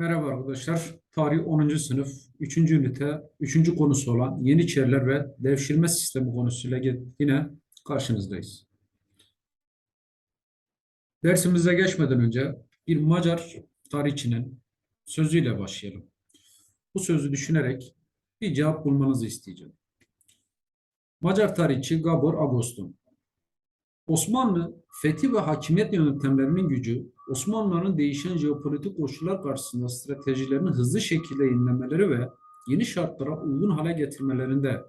Merhaba arkadaşlar. Tarih 10. sınıf 3. ünite 3. konusu olan Yeniçeriler ve Devşirme Sistemi konusuyla yine karşınızdayız. Dersimize geçmeden önce bir Macar tarihçinin sözüyle başlayalım. Bu sözü düşünerek bir cevap bulmanızı isteyeceğim. Macar tarihçi Gabor Agoston. Osmanlı fethi ve hakimiyet yöntemlerinin gücü, Osmanlıların değişen jeopolitik koşullar karşısında stratejilerini hızlı şekilde yenilemeleri ve yeni şartlara uygun hale getirmelerinde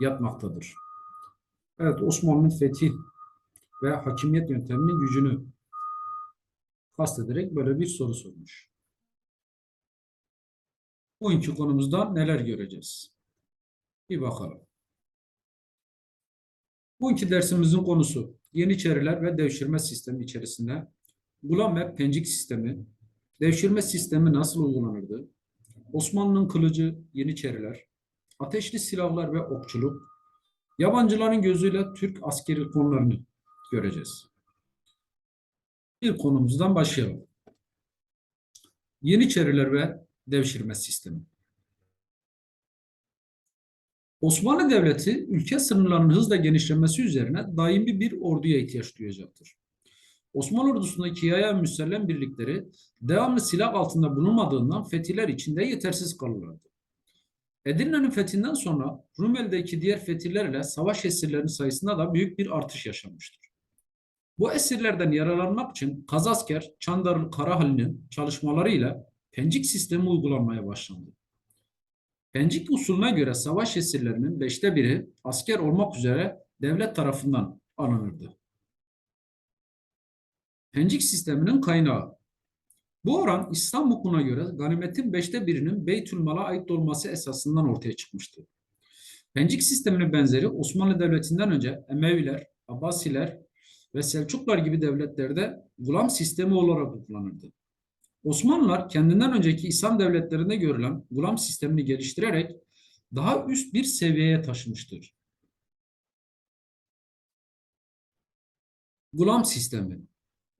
yatmaktadır. Evet, Osmanlı'nın fethi ve hakimiyet yönteminin gücünü kastederek böyle bir soru sormuş. Bugünkü konumuzda neler göreceğiz? Bir bakalım. Bugünkü dersimizin konusu Yeniçeriler ve devşirme sistemi içerisinde Gulam ve Pencik sistemi, devşirme sistemi nasıl uygulanırdı? Osmanlı'nın kılıcı, Yeniçeriler, ateşli silahlar ve okçuluk, yabancıların gözüyle Türk askeri konularını göreceğiz. İlk konumuzdan başlayalım. Yeniçeriler ve devşirme sistemi. Osmanlı Devleti ülke sınırlarının hızla genişlemesi üzerine daimi bir orduya ihtiyaç duyacaktır. Osmanlı ordusundaki yaya müsellem birlikleri devamlı silah altında bulunmadığından fetihler içinde yetersiz kalırlardı. Edirne'nin fethinden sonra Rumeli'deki diğer fetihlerle savaş esirlerinin sayısında da büyük bir artış yaşanmıştır. Bu esirlerden yararlanmak için Kazasker Çandarlı Karahali'nin çalışmalarıyla Pencik sistemi uygulanmaya başlandı. Pencik usulüne göre savaş esirlerinin beşte biri asker olmak üzere devlet tarafından alınırdı. Pencik sisteminin kaynağı. Bu oran İslam hukukuna göre ganimetin beşte birinin Beytülmal'a ait olması esasından ortaya çıkmıştı. Pencik sisteminin benzeri Osmanlı Devleti'nden önce Emeviler, Abbasiler ve Selçuklar gibi devletlerde gulam sistemi olarak kullanıldı. Osmanlılar kendinden önceki İslam devletlerinde görülen gulam sistemini geliştirerek daha üst bir seviyeye taşımıştır. Gulam sistemi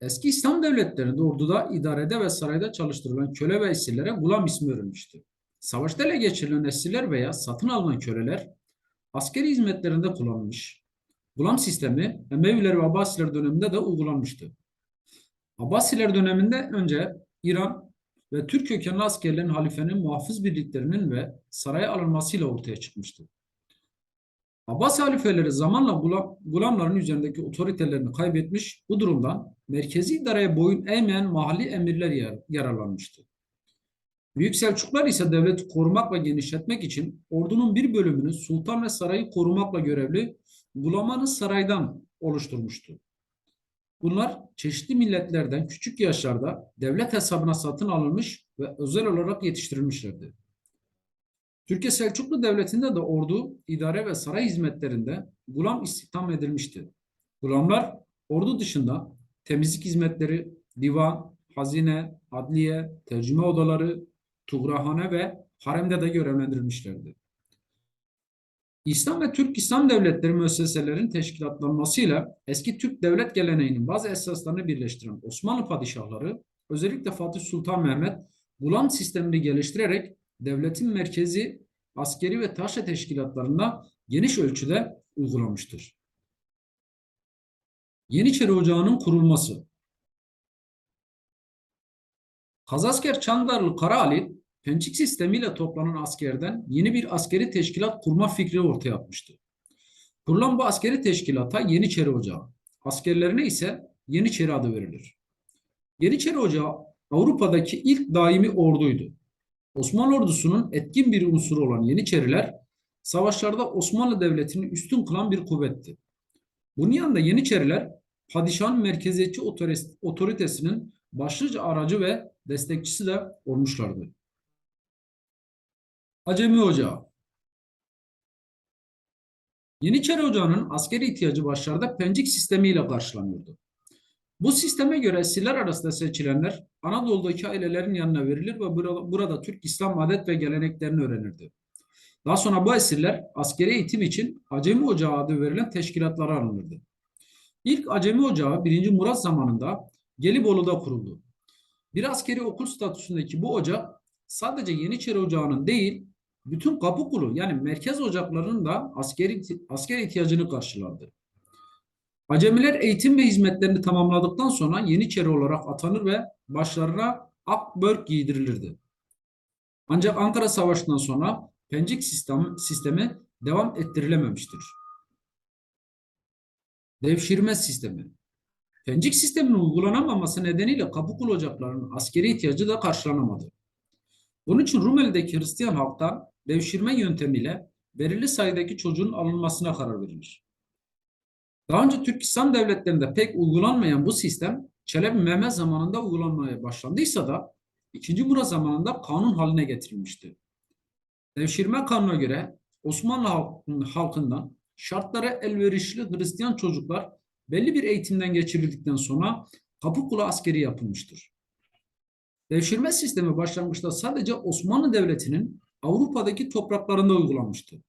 Eski İslam devletlerinde orduda, idarede ve sarayda çalıştırılan köle ve esirlere gulam ismi verilmişti. Savaşta ele geçirilen esirler veya satın alınan köleler askeri hizmetlerinde kullanılmış. Gulam sistemi Emeviler ve Abbasiler döneminde de uygulanmıştı. Abbasiler döneminde önce İran ve Türk kökenli askerlerin halifenin muhafız birliklerinin ve saraya alınmasıyla ortaya çıkmıştı. Abbas halifeleri zamanla gulam, gulamların üzerindeki otoritelerini kaybetmiş, bu durumdan merkezi idareye boyun eğmeyen mahalli emirler yar, yararlanmıştı. Büyük Selçuklar ise devleti korumak ve genişletmek için ordunun bir bölümünü sultan ve sarayı korumakla görevli Gulamanı saraydan oluşturmuştu. Bunlar çeşitli milletlerden küçük yaşlarda devlet hesabına satın alınmış ve özel olarak yetiştirilmişlerdi. Türkiye Selçuklu Devleti'nde de ordu, idare ve saray hizmetlerinde gulam istihdam edilmişti. Gulamlar ordu dışında temizlik hizmetleri, divan, hazine, adliye, tercüme odaları, tuğrahane ve haremde de görevlendirilmişlerdi. İslam ve Türk İslam devletleri müesseselerinin teşkilatlanmasıyla eski Türk devlet geleneğinin bazı esaslarını birleştiren Osmanlı padişahları özellikle Fatih Sultan Mehmet gulam sistemini geliştirerek devletin merkezi askeri ve taşra teşkilatlarında geniş ölçüde uygulamıştır. Yeniçeri Ocağı'nın kurulması Kazasker Çandarlı Karaali Pençik sistemiyle toplanan askerden yeni bir askeri teşkilat kurma fikri ortaya atmıştı. Kurulan bu askeri teşkilata Yeniçeri Ocağı, askerlerine ise Yeniçeri adı verilir. Yeniçeri Ocağı Avrupa'daki ilk daimi orduydu. Osmanlı ordusunun etkin bir unsuru olan Yeniçeriler savaşlarda Osmanlı Devleti'ni üstün kılan bir kuvvetti. Bunun yanında Yeniçeriler padişahın merkeziyetçi otoritesinin başlıca aracı ve destekçisi de olmuşlardı. Acemi Ocağı Yeniçeri Ocağı'nın askeri ihtiyacı başlarda pencik sistemiyle karşılanıyordu. Bu sisteme göre esirler arasında seçilenler Anadolu'daki ailelerin yanına verilir ve burada, Türk İslam adet ve geleneklerini öğrenirdi. Daha sonra bu esirler askeri eğitim için Acemi Ocağı adı verilen teşkilatlara alınırdı. İlk Acemi Ocağı 1. Murat zamanında Gelibolu'da kuruldu. Bir askeri okul statüsündeki bu ocak sadece Yeniçeri Ocağı'nın değil, bütün Kapıkulu yani merkez ocaklarının da askeri asker ihtiyacını karşılardı. Acemiler eğitim ve hizmetlerini tamamladıktan sonra Yeniçeri olarak atanır ve başlarına akbörk giydirilirdi. Ancak Ankara Savaşı'ndan sonra pencik sistemi, sistemi devam ettirilememiştir. Devşirme sistemi. Pencik sisteminin uygulanamaması nedeniyle Kapıkulu ocaklarının askeri ihtiyacı da karşılanamadı. Bunun için Rumeli'deki Hristiyan halktan devşirme yöntemiyle belirli sayıdaki çocuğun alınmasına karar verilir. Daha önce Türk İslam devletlerinde pek uygulanmayan bu sistem Çelebi Mehmet zamanında uygulanmaya başlandıysa da 2. Murat zamanında kanun haline getirilmişti. Devşirme kanuna göre Osmanlı halkından şartlara elverişli Hristiyan çocuklar belli bir eğitimden geçirildikten sonra Kapıkulu askeri yapılmıştır. Devşirme sistemi başlangıçta sadece Osmanlı Devleti'nin Avrupa'daki topraklarında uygulanmıştı.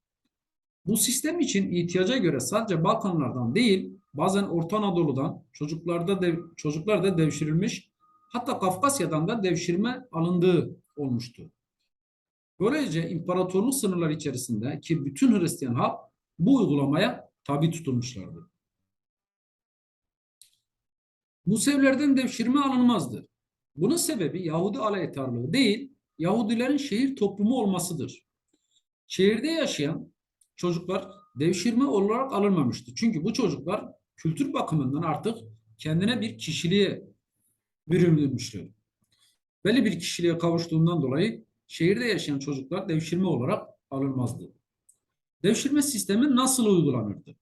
Bu sistem için ihtiyaca göre sadece Balkanlardan değil, bazen Orta Anadolu'dan çocuklarda dev, çocuklar da devşirilmiş, hatta Kafkasya'dan da devşirme alındığı olmuştu. Böylece imparatorluk sınırları içerisinde ki bütün Hristiyan halk bu uygulamaya tabi tutulmuşlardı. Musevlerden devşirme alınmazdı. Bunun sebebi Yahudi alaytarlığı değil, Yahudilerin şehir toplumu olmasıdır. Şehirde yaşayan çocuklar devşirme olarak alınmamıştı. Çünkü bu çocuklar kültür bakımından artık kendine bir kişiliğe bürünmüştü. Belli bir kişiliğe kavuştuğundan dolayı şehirde yaşayan çocuklar devşirme olarak alınmazdı. Devşirme sistemi nasıl uygulanırdı?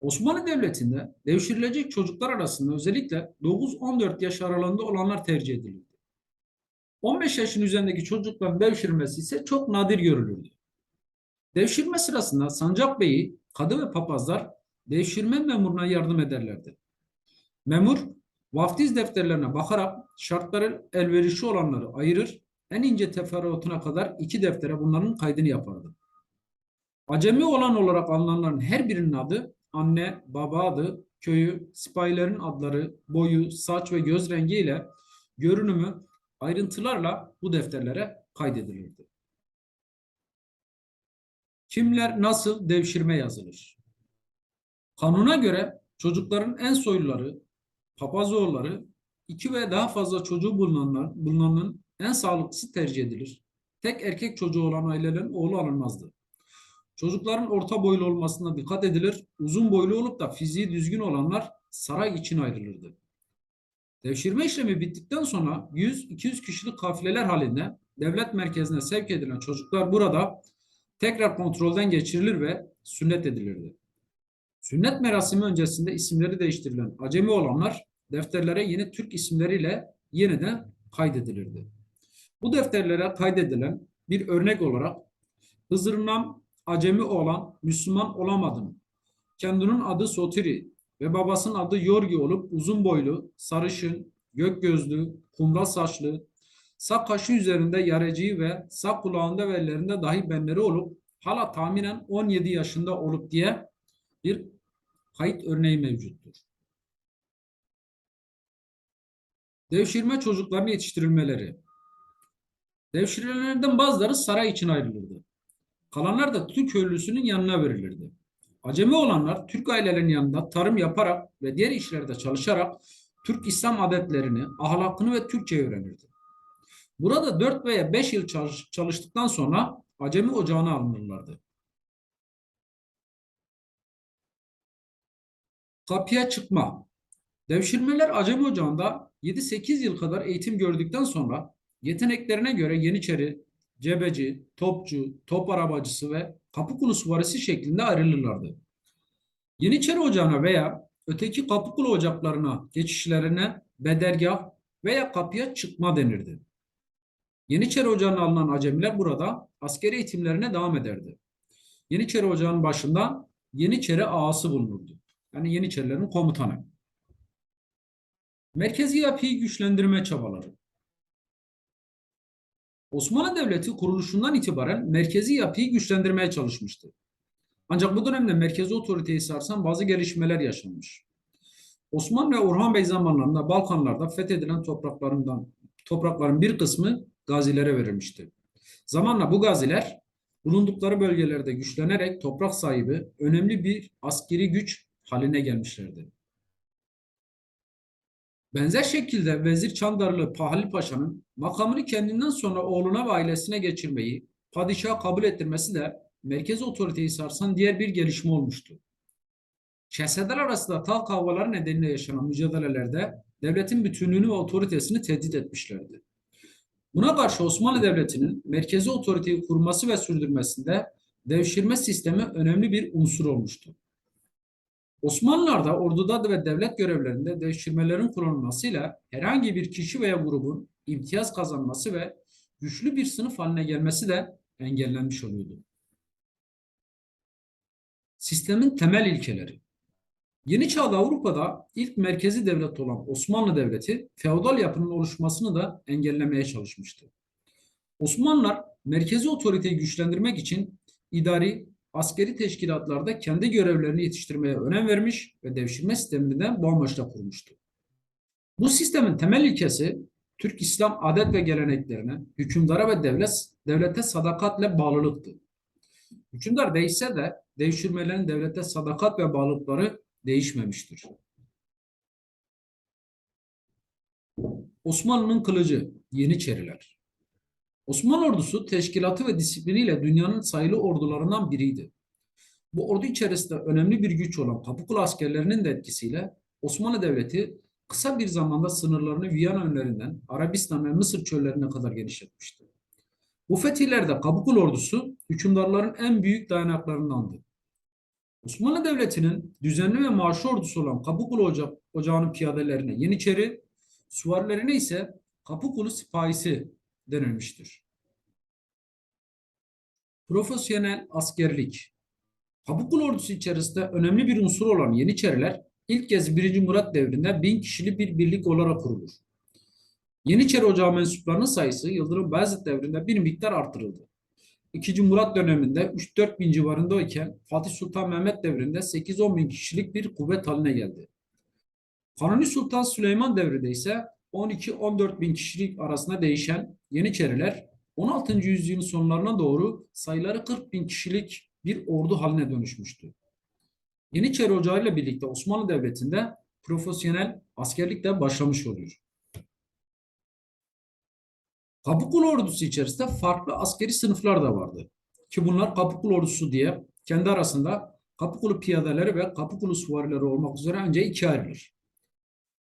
Osmanlı Devleti'nde devşirilecek çocuklar arasında özellikle 9-14 yaş aralığında olanlar tercih edilirdi. 15 yaşın üzerindeki çocukların devşirilmesi ise çok nadir görülürdü. Devşirme sırasında Sancak Bey'i, kadı ve papazlar devşirme memuruna yardım ederlerdi. Memur, vaftiz defterlerine bakarak şartları elverişli olanları ayırır, en ince teferruatına kadar iki deftere bunların kaydını yapardı. Acemi olan olarak alınanların her birinin adı, anne, baba adı, köyü, sipahilerin adları, boyu, saç ve göz rengi ile görünümü ayrıntılarla bu defterlere kaydedilirdi. Kimler nasıl devşirme yazılır? Kanuna göre çocukların en soyluları, papazoğulları, iki ve daha fazla çocuğu bulunanlar, bulunanın en sağlıklısı tercih edilir. Tek erkek çocuğu olan ailelerin oğlu alınmazdı. Çocukların orta boylu olmasına dikkat edilir. Uzun boylu olup da fiziği düzgün olanlar saray için ayrılırdı. Devşirme işlemi bittikten sonra 100-200 kişilik kafileler halinde devlet merkezine sevk edilen çocuklar burada tekrar kontrolden geçirilir ve sünnet edilirdi. Sünnet merasimi öncesinde isimleri değiştirilen acemi olanlar defterlere yeni Türk isimleriyle yeniden kaydedilirdi. Bu defterlere kaydedilen bir örnek olarak Hızırnam acemi olan Müslüman olamadım. Kendinin adı Sotiri ve babasının adı Yorgi olup uzun boylu, sarışın, gök gözlü, kumral saçlı, sağ kaşı üzerinde yareciği ve sağ kulağında ve ellerinde dahi benleri olup hala tahminen 17 yaşında olup diye bir kayıt örneği mevcuttur. Devşirme çocukların yetiştirilmeleri. Devşirilenlerden bazıları saray için ayrılırdı. Kalanlar da Türk köylüsünün yanına verilirdi. Acemi olanlar Türk ailelerinin yanında tarım yaparak ve diğer işlerde çalışarak Türk İslam adetlerini, ahlakını ve Türkçe öğrenirdi. Burada 4 veya 5 yıl çalış, çalıştıktan sonra Acemi ocağına alınırlardı. Kapıya çıkma. Devşirmeler Acemi Ocağı'nda 7-8 yıl kadar eğitim gördükten sonra yeteneklerine göre Yeniçeri, cebeci, topçu, top arabacısı ve Kapıkulu suvarisi şeklinde ayrılırlardı. Yeniçeri Ocağı'na veya öteki Kapıkulu ocaklarına geçişlerine bedergah veya kapıya çıkma denirdi. Yeniçeri Ocağı'na alınan acemiler burada askeri eğitimlerine devam ederdi. Yeniçeri Ocağı'nın başında Yeniçeri ağası bulunurdu. Yani Yeniçerilerin komutanı. Merkezi yapıyı güçlendirme çabaları. Osmanlı Devleti kuruluşundan itibaren merkezi yapıyı güçlendirmeye çalışmıştı. Ancak bu dönemde merkezi otoriteyi sarsan bazı gelişmeler yaşanmış. Osmanlı ve Orhan Bey zamanlarında Balkanlarda fethedilen topraklarından toprakların bir kısmı gazilere verilmişti. Zamanla bu gaziler bulundukları bölgelerde güçlenerek toprak sahibi önemli bir askeri güç haline gelmişlerdi. Benzer şekilde Vezir Çandarlı Pahli Paşa'nın makamını kendinden sonra oğluna ve ailesine geçirmeyi padişaha kabul ettirmesi de merkezi otoriteyi sarsan diğer bir gelişme olmuştu. Şehzadeler arasında taht kavgaları nedeniyle yaşanan mücadelelerde devletin bütünlüğünü ve otoritesini tehdit etmişlerdi. Buna karşı Osmanlı Devleti'nin merkezi otoriteyi kurması ve sürdürmesinde devşirme sistemi önemli bir unsur olmuştu. Osmanlılar da orduda ve devlet görevlerinde devşirmelerin kullanılmasıyla herhangi bir kişi veya grubun imtiyaz kazanması ve güçlü bir sınıf haline gelmesi de engellenmiş oluyordu. Sistemin temel ilkeleri Yeni çağda Avrupa'da ilk merkezi devlet olan Osmanlı Devleti feodal yapının oluşmasını da engellemeye çalışmıştı. Osmanlılar merkezi otoriteyi güçlendirmek için idari, askeri teşkilatlarda kendi görevlerini yetiştirmeye önem vermiş ve devşirme sistemini de bu amaçla kurmuştu. Bu sistemin temel ilkesi Türk İslam adet ve geleneklerine, hükümdara ve devlet, devlete sadakatle bağlılıktı. Hükümdar değişse de devşirmelerin devlete sadakat ve bağlılıkları değişmemiştir. Osmanlı'nın kılıcı Yeniçeriler. Osmanlı ordusu teşkilatı ve disipliniyle dünyanın sayılı ordularından biriydi. Bu ordu içerisinde önemli bir güç olan Kapıkulu askerlerinin de etkisiyle Osmanlı Devleti kısa bir zamanda sınırlarını Viyana önlerinden Arabistan ve Mısır çöllerine kadar genişletmişti. Bu fetihlerde Kapıkulu ordusu hükümdarların en büyük dayanaklarındandı. Osmanlı Devleti'nin düzenli ve marşı ordusu olan Kapıkulu Oca Ocağı'nın piyadelerine Yeniçeri, süvarilerine ise Kapıkulu Sipahisi denilmiştir. Profesyonel askerlik Kapıkulu ordusu içerisinde önemli bir unsur olan Yeniçeriler ilk kez 1. Murat devrinde bin kişili bir birlik olarak kurulur. Yeniçeri Ocağı mensuplarının sayısı Yıldırım Beyazıt devrinde bir miktar artırıldı. 2. Murat döneminde 3-4 bin civarındayken Fatih Sultan Mehmet devrinde 8-10 bin kişilik bir kuvvet haline geldi. Kanuni Sultan Süleyman devrinde ise 12-14 bin kişilik arasında değişen Yeniçeriler 16. yüzyılın sonlarına doğru sayıları 40 bin kişilik bir ordu haline dönüşmüştü. Yeniçeri Ocağı ile birlikte Osmanlı Devleti'nde profesyonel askerlik de başlamış oluyor. Kapıkulu ordusu içerisinde farklı askeri sınıflar da vardı. Ki bunlar Kapıkulu ordusu diye kendi arasında Kapıkulu piyadeleri ve Kapıkulu süvarileri olmak üzere önce ikiye ayrılır.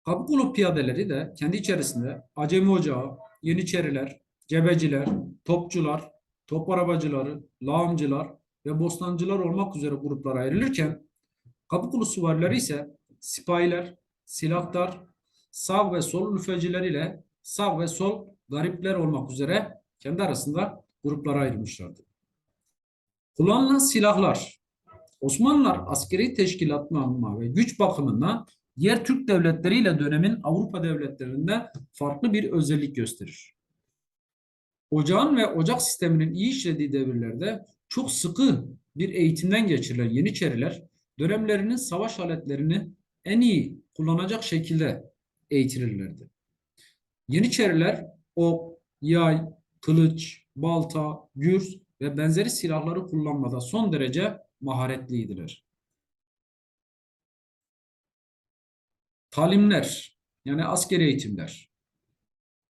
Kapıkulu piyadeleri de kendi içerisinde Acemi Ocağı, Yeniçeriler, Cebeciler, Topçular, Top Arabacıları, Lağımcılar ve Bostancılar olmak üzere gruplara ayrılırken Kapıkulu süvarileri ise sipahiler, silahtar, sağ ve sol lüfeciler ile sağ ve sol garipler olmak üzere kendi arasında gruplara ayrılmışlardı. Kullanılan silahlar Osmanlılar askeri teşkilatlanma ve güç bakımından diğer Türk devletleriyle dönemin Avrupa devletlerinde farklı bir özellik gösterir. Ocağın ve ocak sisteminin iyi işlediği devirlerde çok sıkı bir eğitimden geçirilen Yeniçeriler dönemlerinin savaş aletlerini en iyi kullanacak şekilde eğitilirlerdi. Yeniçeriler ok, yay, kılıç, balta, gürs ve benzeri silahları kullanmada son derece maharetliydiler. Talimler yani askeri eğitimler.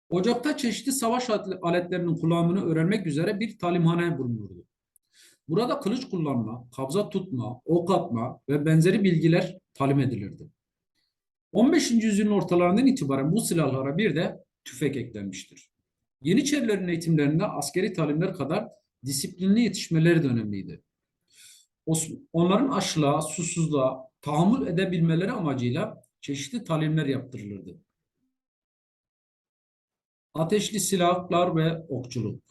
Ocakta çeşitli savaş aletlerinin kullanımını öğrenmek üzere bir talimhane bulunurdu. Burada kılıç kullanma, kabza tutma, ok atma ve benzeri bilgiler talim edilirdi. 15. yüzyılın ortalarından itibaren bu silahlara bir de tüfek eklenmiştir. Yeniçerilerin eğitimlerinde askeri talimler kadar disiplinli yetişmeleri de önemliydi. Onların açlığa, susuzluğa tahammül edebilmeleri amacıyla çeşitli talimler yaptırılırdı. Ateşli silahlar ve okçuluk.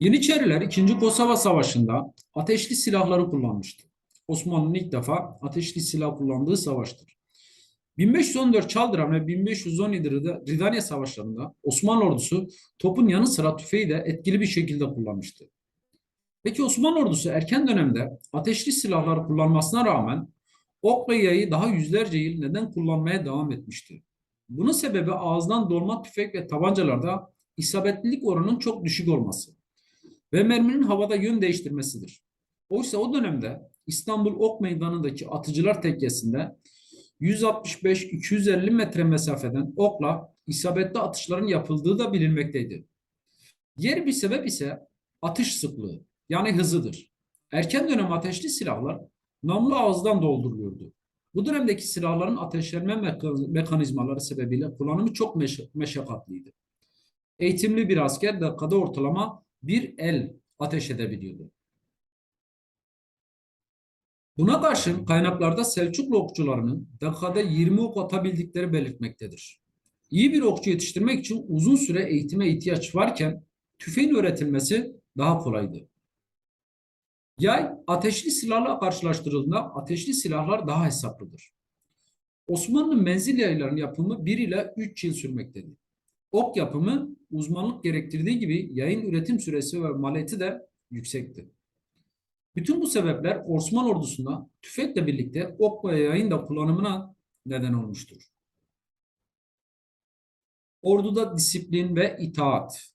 Yeniçeriler 2. Kosova Savaşı'nda ateşli silahları kullanmıştı. Osmanlı'nın ilk defa ateşli silah kullandığı savaştır. 1514 Çaldıran ve 1517 Ridaniye savaşlarında Osmanlı ordusu topun yanı sıra tüfeği de etkili bir şekilde kullanmıştı. Peki Osmanlı ordusu erken dönemde ateşli silahlar kullanmasına rağmen ok ve yayı daha yüzlerce yıl neden kullanmaya devam etmişti? Bunun sebebi ağızdan dolma tüfek ve tabancalarda isabetlilik oranının çok düşük olması ve merminin havada yön değiştirmesidir. Oysa o dönemde İstanbul Ok Meydanı'ndaki atıcılar tekkesinde 165-250 metre mesafeden okla isabetli atışların yapıldığı da bilinmekteydi. Diğer bir sebep ise atış sıklığı yani hızıdır. Erken dönem ateşli silahlar namlu ağızdan dolduruluyordu. Bu dönemdeki silahların ateşlenme meka- mekanizmaları sebebiyle kullanımı çok meş-. Eğitimli bir asker dakikada ortalama bir el ateş edebiliyordu. Buna karşın kaynaklarda Selçuklu okçularının dakikada 20 ok atabildikleri belirtmektedir. İyi bir okçu yetiştirmek için uzun süre eğitime ihtiyaç varken tüfeğin öğretilmesi daha kolaydı. Yay ateşli silahla karşılaştırıldığında ateşli silahlar daha hesaplıdır. Osmanlı menzil yaylarının yapımı 1 ile 3 yıl sürmektedir. Ok yapımı uzmanlık gerektirdiği gibi yayın üretim süresi ve maliyeti de yüksekti. Bütün bu sebepler Osmanlı ordusunda tüfekle birlikte ok ve yayın da kullanımına neden olmuştur. Orduda disiplin ve itaat.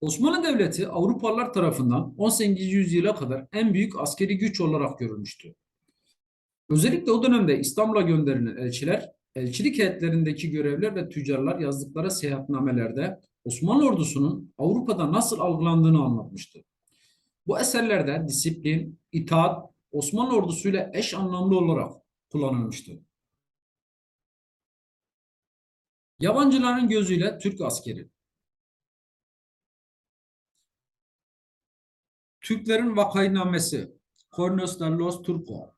Osmanlı Devleti Avrupalılar tarafından 18. yüzyıla kadar en büyük askeri güç olarak görülmüştü. Özellikle o dönemde İstanbul'a gönderilen elçiler, elçilik heyetlerindeki görevler ve tüccarlar yazdıkları seyahatnamelerde Osmanlı ordusunun Avrupa'da nasıl algılandığını anlatmıştı. Bu eserlerde disiplin, itaat Osmanlı ordusuyla eş anlamlı olarak kullanılmıştı. Yabancıların gözüyle Türk askeri. Türklerin vakainamesi Cornos de los Turco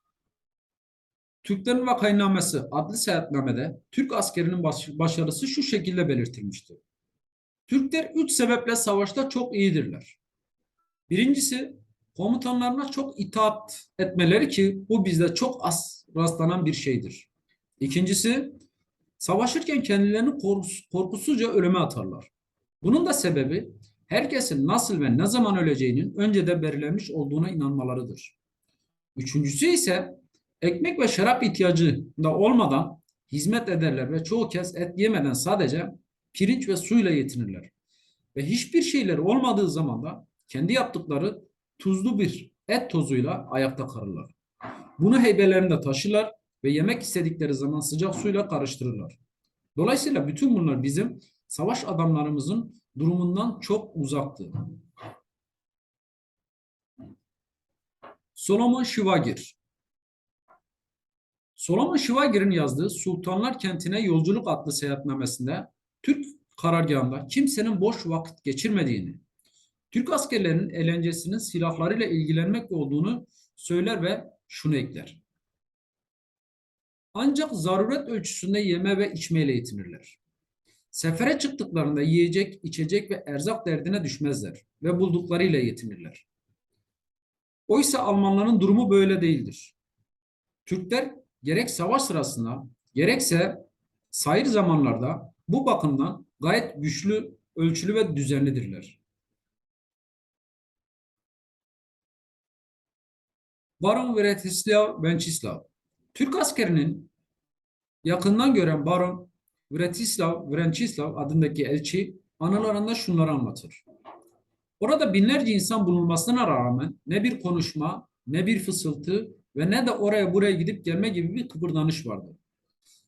Türklerin vakainamesi adlı seyahatnamede Türk askerinin baş- başarısı şu şekilde belirtilmiştir. Türkler üç sebeple savaşta çok iyidirler. Birincisi komutanlarına çok itaat etmeleri ki bu bizde çok az rastlanan bir şeydir. İkincisi savaşırken kendilerini korkus- korkusuzca ölüme atarlar. Bunun da sebebi herkesin nasıl ve ne zaman öleceğinin önceden belirlenmiş olduğuna inanmalarıdır. Üçüncüsü ise ekmek ve şarap ihtiyacı da olmadan hizmet ederler ve çoğu kez et yemeden sadece pirinç ve suyla yetinirler. Ve hiçbir şeyler olmadığı zaman da kendi yaptıkları tuzlu bir et tozuyla ayakta kalırlar. Bunu heybelerinde taşırlar ve yemek istedikleri zaman sıcak suyla karıştırırlar. Dolayısıyla bütün bunlar bizim savaş adamlarımızın durumundan çok uzaktı. Solomon Şivagir Solomon Şivagir'in yazdığı Sultanlar Kentine Yolculuk adlı seyahatnamesinde Türk karargahında kimsenin boş vakit geçirmediğini, Türk askerlerinin eğlencesinin silahlarıyla ilgilenmek olduğunu söyler ve şunu ekler. Ancak zaruret ölçüsünde yeme ve içmeyle yetinirler. Sefere çıktıklarında yiyecek, içecek ve erzak derdine düşmezler ve bulduklarıyla yetinirler. Oysa Almanların durumu böyle değildir. Türkler gerek savaş sırasında gerekse sayır zamanlarda bu bakımdan gayet güçlü, ölçülü ve düzenlidirler. Baron Vratislav Vençislav Türk askerinin yakından gören Baron Vratislav Vençislav adındaki elçi anılarında şunları anlatır. Orada binlerce insan bulunmasına rağmen ne bir konuşma, ne bir fısıltı ve ne de oraya buraya gidip gelme gibi bir kıpırdanış vardı.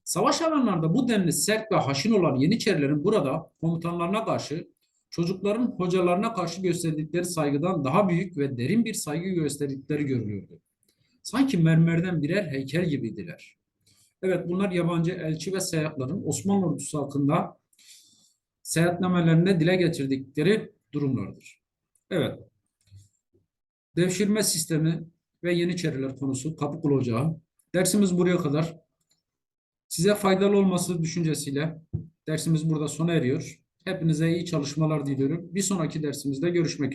Savaş alanlarında bu denli sert ve haşin olan Yeniçerilerin burada komutanlarına karşı, çocukların hocalarına karşı gösterdikleri saygıdan daha büyük ve derin bir saygı gösterdikleri görülüyordu. Sanki mermerden birer heykel gibiydiler. Evet bunlar yabancı elçi ve seyahatlerin Osmanlı ordusu hakkında seyahatnamelerinde dile getirdikleri durumlardır. Evet. Devşirme sistemi ve Yeniçeriler konusu Kapıkul Ocağı. Dersimiz buraya kadar. Size faydalı olması düşüncesiyle dersimiz burada sona eriyor. Hepinize iyi çalışmalar diliyorum. Bir sonraki dersimizde görüşmek üzere.